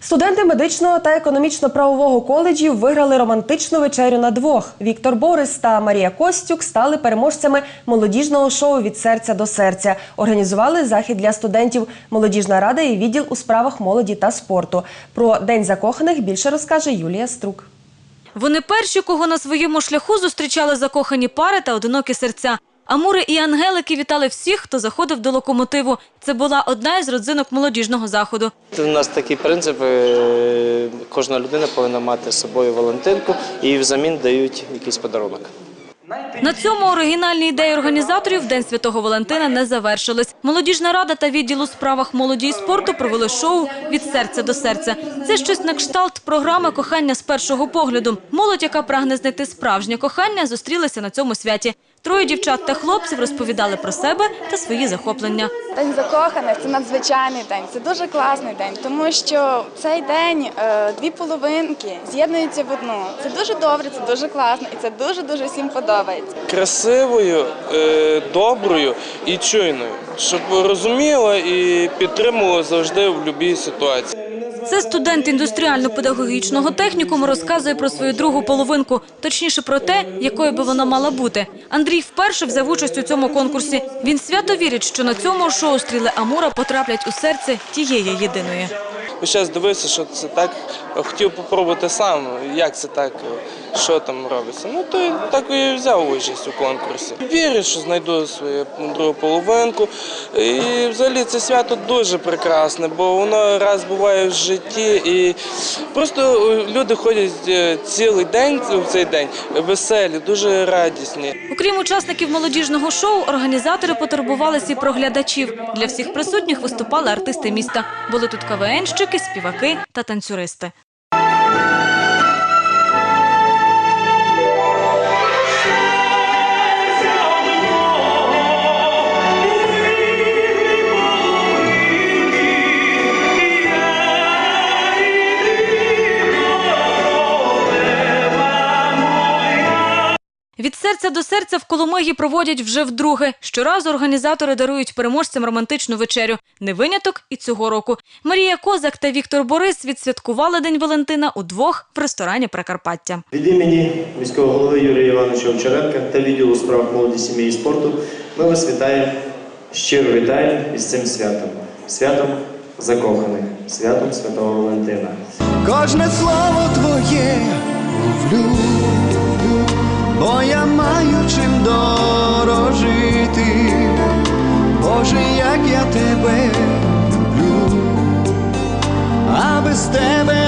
Студенти медичного та економічно-правового коледжів виграли романтичну вечерю на двох. Віктор Борис та Марія Костюк стали переможцями молодіжного шоу від серця до серця. Організували захід для студентів Молодіжна рада і відділ у справах молоді та спорту. Про день закоханих більше розкаже Юлія Струк. Вони перші, кого на своєму шляху зустрічали закохані пари та одинокі серця. Амури і ангелики вітали всіх, хто заходив до локомотиву. Це була одна із родзинок молодіжного заходу. У нас такий принцип, е, кожна людина повинна мати з собою Валентинку і взамін дають якийсь подарунок. На цьому оригінальні ідеї організаторів День Святого Валентина не завершились. Молодіжна рада та відділ у справах молоді і спорту провели шоу від серця до серця. Це щось на кшталт програми кохання з першого погляду. Молодь, яка прагне знайти справжнє кохання, зустрілися на цьому святі. Троє дівчат та хлопців розповідали про себе та свої захоплення. День закоханих це надзвичайний день, це дуже класний день, тому що цей день е, дві половинки з'єднуються в одну. Це дуже добре, це дуже класно і це дуже дуже всім подобається. красивою, е, доброю і чуйною, щоб розуміла і підтримувала завжди в будь-якій ситуації. Це студент індустріально-педагогічного технікуму розказує про свою другу половинку, точніше про те, якою би вона мала бути. Андрій вперше взяв участь у цьому конкурсі. Він свято вірить, що на цьому шоу стріли Амура потраплять у серце тієї єдиної. Ось зараз дивився, що це так, хотів попробувати сам, як це так, що там робиться. Ну то так і взяв участь у конкурсі. Вірю, що знайду свою другу половинку. І взагалі це свято дуже прекрасне, бо воно раз буває в житті, і просто люди ходять е, цілий день в цей день веселі, дуже радісні. Окрім учасників молодіжного шоу, організатори потурбувалися і про глядачів. Для всіх присутніх виступали артисти міста. Були тут КВНщики, співаки та танцюристи. Від серця до серця в Коломиї проводять вже вдруге. Щоразу організатори дарують переможцям романтичну вечерю. Не виняток і цього року. Марія Козак та Віктор Борис відсвяткували День Валентина удвох в ресторані Прикарпаття. Від імені міського голови Юрія Івановича Овчаренка та відділу справ молоді сім'ї і спорту ми вас вітаємо, щиро вітаємо із цим святом. Святом закоханих, святом Святого Валентина. Кожне слово твоє ловлю, Боже, як я тебе люблю, а без тебе